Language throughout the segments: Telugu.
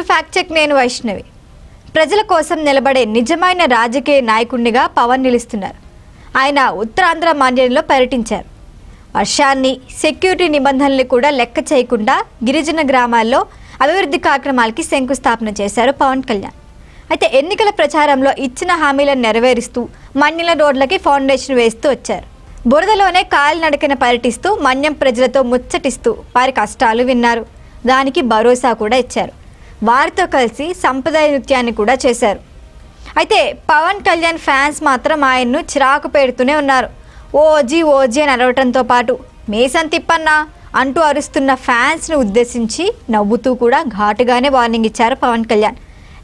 టు ఫ్యాక్ట్ చెక్ నేను వైష్ణవి. ప్రజల కోసం నిలబడే నిజమైన రాజకీయ నాయకుడిగా పవన్ నిలుస్తున్నారు. ఆయన ఉత్తరాంధ్ర మాండ్యంలో పర్యటించారు. వర్షాన్ని సెక్యూరిటీ నిబంధనలు కూడా లెక్క చేయకుండా గిరిజన గ్రామాల్లో అభివృద్ధి కార్యక్రమాలకి శంకుస్థాపన చేశారు పవన్ కళ్యాణ్. అయితే ఎన్నికల ప్రచారంలో ఇచ్చిన హామీలను నెరవేరుస్తూ మన్యుల రోడ్లకి ఫౌండేషన్ వేస్తూ వచ్చారు. బురదలోనే కాలినడకన పర్యటిస్తూ మన్యం ప్రజలతో ముచ్చటిస్తూ వారి కష్టాలు విన్నారు. దానికి భరోసా కూడా ఇచ్చారు. వారితో కలిసి సంప్రదాయ నృత్యాన్ని కూడా చేశారు. అయితే పవన్ కళ్యాణ్ ఫ్యాన్స్ మాత్రం ఆయన్ను చిరాకు పెడుతూనే ఉన్నారు. ఓజీ ఓజీ అని అరవటంతో పాటు మేసం తిప్పన్నా అంటూ అరుస్తున్న ఫ్యాన్స్ను ఉద్దేశించి నవ్వుతూ కూడా ఘాటుగానే వార్నింగ్ ఇచ్చారు పవన్ కళ్యాణ్.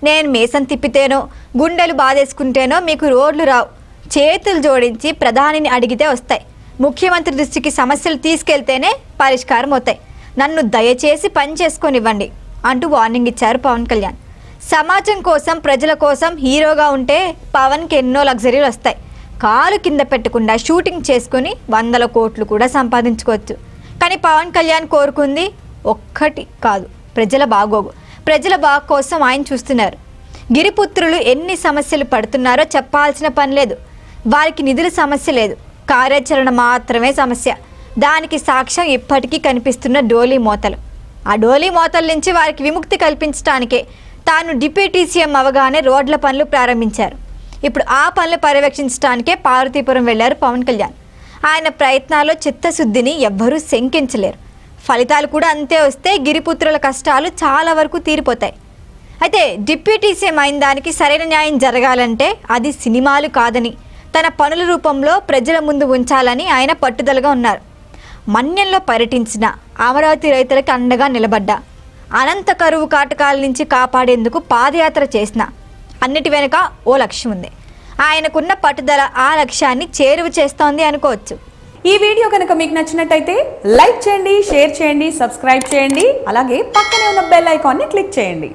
నేను మేసం తిప్పితేనో గుండెలు బాధేసుకుంటేనో మీకు రోడ్లు రావు. చేతులు జోడించి ప్రధానిని అడిగితే వస్తాయి. ముఖ్యమంత్రి దృష్టికి సమస్యలు తీసుకెళ్తేనే పరిష్కారం అవుతాయి. నన్ను దయచేసి పని చేసుకొనివ్వండి. అంటూ వార్నింగ్ ఇచ్చారు పవన్ కళ్యాణ్. సమాజం కోసం ప్రజల కోసం హీరోగా ఉంటే పవన్కి ఎన్నో లగ్జరీలు వస్తాయి. కాలు కింద పెట్టకుండా షూటింగ్ చేసుకుని వందల కోట్లు కూడా సంపాదించుకోవచ్చు. కానీ పవన్ కళ్యాణ్ కోరుకుంది ఒక్కటి కాదు ప్రజల బాగోగు. ప్రజల బాగు కోసం ఆయన చూస్తున్నారు. గిరిపుత్రులు ఎన్ని సమస్యలు పడుతున్నారో చెప్పాల్సిన పని లేదు. వారికి నిధుల సమస్య లేదు. కార్యాచరణ మాత్రమే సమస్య. దానికి సాక్ష్యం ఇప్పటికీ కనిపిస్తున్న డోలీ మోతలు. ఆ డోలీ మోతల నుంచి వారికి విముక్తి కల్పించడానికే తాను డిప్యూటీ సీఎం అవగానే రోడ్ల పనులు ప్రారంభించారు. ఇప్పుడు ఆ పనులు పర్యవేక్షించడానికే పార్వతీపురం వెళ్ళారు పవన్ కళ్యాణ్. ఆయన ప్రయత్నాల్లో చిత్తశుద్ధిని ఎవ్వరూ శంకించలేరు. ఫలితాలు కూడా అంతే వస్తే గిరిపుత్రుల కష్టాలు చాలా వరకు తీరిపోతాయి. అయితే డిప్యూటీ సీఎం అయిన దానికి సరైన న్యాయం జరగాలంటే అది సినిమాలు కాదని తన పనుల రూపంలో ప్రజల ముందు ఉంచాలని ఆయన పట్టుదలగా ఉన్నారు. మన్యంలో పర్యటించిన అమరావతి రైతులకు అండగా నిలబడ్డా. అనంత కరువు కాటకాల నుంచి కాపాడేందుకు పాదయాత్ర చేసిన. అన్నిటి వెనుక ఓ లక్ష్యం ఉంది. ఆయనకున్న పట్టుదల ఆ లక్ష్యాన్ని చేరువ చేస్తోంది అనుకోవచ్చు. ఈ వీడియో కనుక మీకు నచ్చినట్టయితే లైక్ చేయండి షేర్ చేయండి సబ్స్క్రైబ్ చేయండి. అలాగే పక్కనే ఉన్న బెల్ ఐకాన్ని క్లిక్ చేయండి.